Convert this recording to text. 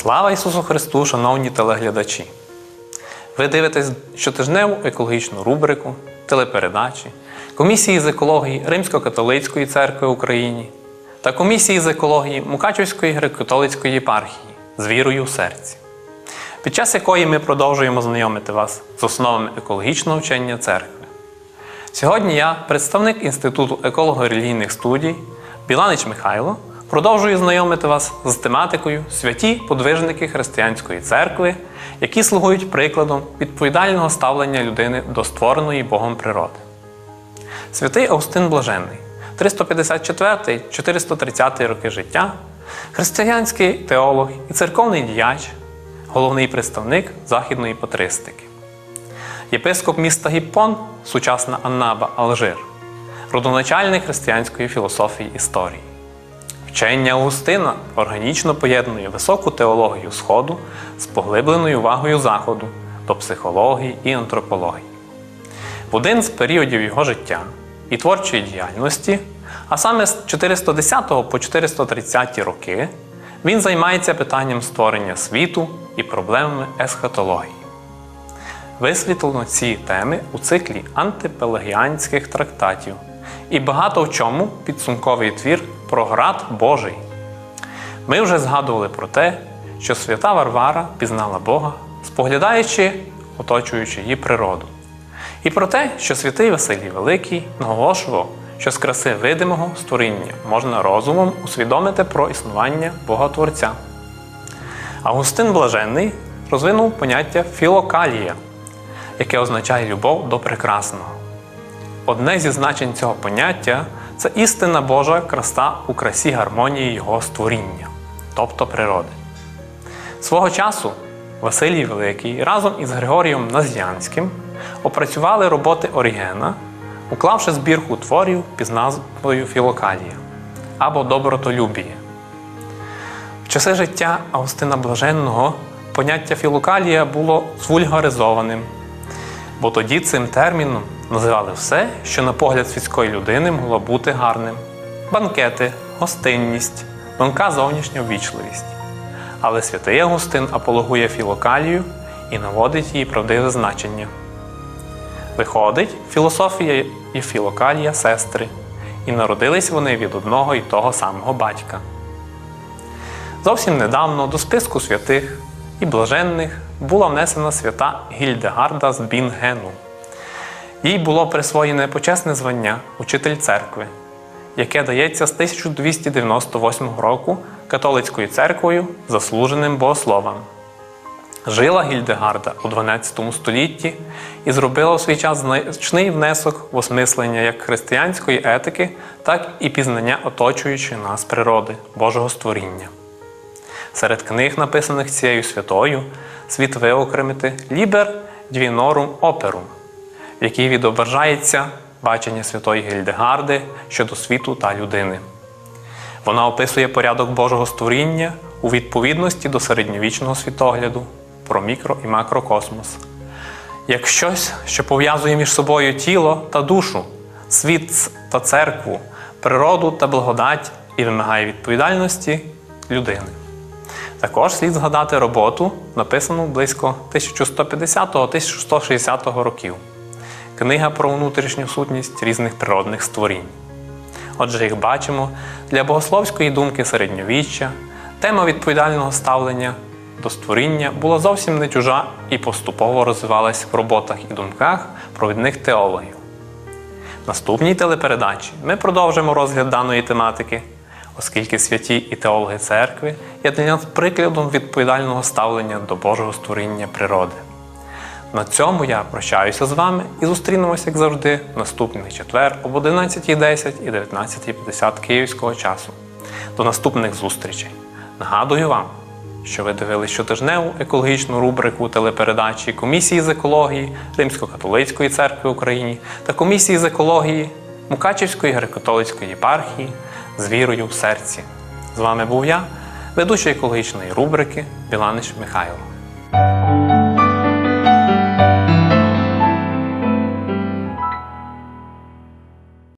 Слава Ісусу Христу, шановні телеглядачі! Ви дивитесь щотижневу екологічну рубрику, телепередачі, комісії з екології Римсько-католицької церкви України та комісії з екології Мукачівської греко-католицької єпархії з вірою в серці, під час якої ми продовжуємо знайомити вас з основами екологічного вчення церкви. Сьогодні я, представник Інституту еколого-релігійних студій Біланич Михайло, продовжую знайомити вас з тематикою святі подвижники християнської церкви, які слугують прикладом відповідального ставлення людини до створеної Богом природи. Святий Августин Блаженний, 354-430 роки життя, християнський теолог і церковний діяч, головний представник західної патристики. Єпископ міста Гіппон, сучасна Аннаба Алжир, родоначальник християнської філософії історії. Вчення Августина органічно поєднує високу теологію Сходу з поглибленою увагою Заходу до психології і антропології. В один з періодів його життя і творчої діяльності, а саме з 410 по 430 роки, він займається питанням створення світу і проблемами есхатології. Висвітлено ці теми у циклі антипелагіанських трактатів і багато в чому підсумковий твір про град Божий. Ми вже згадували про те, що свята Варвара пізнала Бога, споглядаючи, оточуючи її природу. І про те, що святий Василій Великий наголошував, що з краси видимого створіння можна розумом усвідомити про існування Бога Творця. Августин Блаженний розвинув поняття філокалія, яке означає любов до прекрасного. Одне зі значень цього поняття це істинна Божа краса у красі гармонії Його створіння, тобто природи. Свого часу Василій Великий разом із Григорієм Назянським опрацювали роботи Орігена, уклавши збірку творів під назвою Філокалія або Добротолюбіє. В часи життя Августина Блаженного поняття філокалія було звульгаризованим, бо тоді цим терміном називали все, що на погляд світської людини могло бути гарним: банкети, гостинність, тонка зовнішня ввічливість. Але святий Августин апологує філокалію і наводить її правдиве значення. Виходить, філософія і філокалія сестри, і народились вони від одного і того самого батька. Зовсім недавно до списку святих і блаженних була внесена свята Гільдегарда з Бінгену. Їй було присвоєне почесне звання Учитель церкви, яке дається з 1298 року католицькою церквою заслуженим богословам. Жила Гільдегарда у 12 столітті і зробила в свій час значний внесок в осмислення як християнської етики, так і пізнання оточуючої нас природи, Божого створіння. Серед книг, написаних цією святою, світ виокремити Лібер Двінорум Оперум, в якій відображається бачення святої Гільдегарди щодо світу та людини. Вона описує порядок Божого створіння у відповідності до середньовічного світогляду про мікро і макрокосмос, як щось, що пов'язує між собою тіло та душу, світ та церкву, природу та благодать і вимагає відповідальності людини. Також слід згадати роботу, написану близько 1150-1160 років. Книга про внутрішню сутність різних природних створінь. Отже, як бачимо, для богословської думки середньовіччя тема відповідального ставлення до створіння була зовсім не чужа і поступово розвивалась в роботах і думках провідних теологів. В наступній телепередачі ми продовжимо розгляд даної тематики, оскільки святі і теологи церкви є для нас прикладом відповідального ставлення до Божого створіння природи. На цьому я прощаюся з вами і зустрінемося, як завжди, наступний четвер об 11.10 і 19.50 київського часу. До наступних зустрічей. Нагадую вам, що ви дивились щотижневу екологічну рубрику телепередачі Комісії з екології Римсько-католицької церкви України та комісії з екології Мукачівської греко-католицької єпархії з вірою в серці. З вами був я, ведучий екологічної рубрики Біланич Михайло.